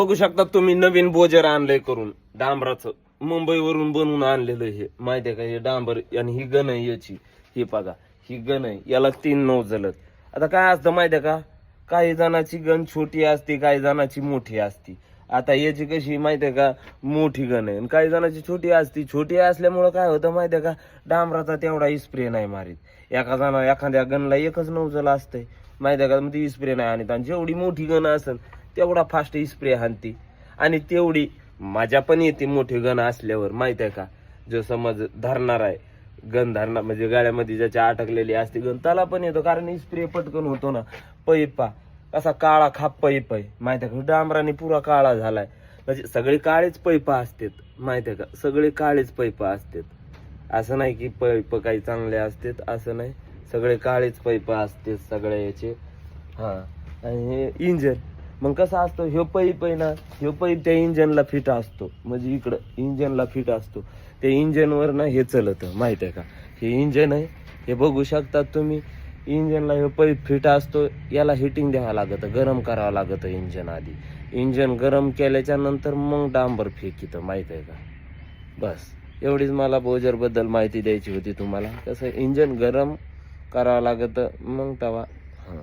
बघू शकता तुम्ही नवीन बोजर आणलंय करून डांबराचं. मुंबईवरून बनवून आणलेलं हे. माहितीये का? हे डांबर आणि ही गण आहे याची. ही बघा ही गण आहे. याला तीन नऊ जलत आता काय असतं माहितीये का? काही जणाची गण छोटी असते काही जणाची मोठी असती. आता याची कशी माहितीये का? मोठी गण आहे. आणि काही जणाची छोटी असती. छोटी असल्यामुळं काय होतं माहितीये का? डांबराचा तेवढा स्प्रे नाही मारीत. एका जणा एखाद्या गणला एकच नौजल असतंय. माहितीये का? मग ती स्प्रे नाही आणि जेवढी मोठी गण असेल तेवढा फास्ट स्प्रे हाणती. आणि तेवढी माझ्या पण येते मोठी गण असल्यावर माहीत आहे का? जो समज धरणार आहे गण धरणार म्हणजे गाड्यामध्ये ज्याच्या अटकलेली असते गण त्याला पण येतो. कारण स्प्रे पटकन होतो ना. पैपा कसा काळा खाप पैप आहे माहीत आहे का? डांबराने पुरा काळा झालाय. म्हणजे सगळे काळेच पैपा असतात. माहीत आहे का? सगळे काळेच पैपा असतात. असं नाही की पैप काही चांगले असतात. असं नाही. सगळे काळेच पैपा असतात सगळ्या याचे. हा. आणि हे इंजन. मग कसं असतं ह्यो पाईप आहे ना ह्यो पाईप त्या इंजनला फिट असतो. म्हणजे इकडं इंजनला फिट असतो. त्या इंजनवर ना हे चलतं माहीत आहे का? हे इंजन आहे हे बघू शकतात तुम्ही. इंजनला हे पै फिट असतो याला हिटिंग द्यावं लागतं गरम करावं लागतं इंजन आधी. इंजन गरम केल्याच्यानंतर मग डांबर फेकितं माहीत आहे का? बस. एवढीच मला बोजरबद्दल माहिती द्यायची होती तुम्हाला. कसं इंजन गरम करावं लागतं मग तवा हां.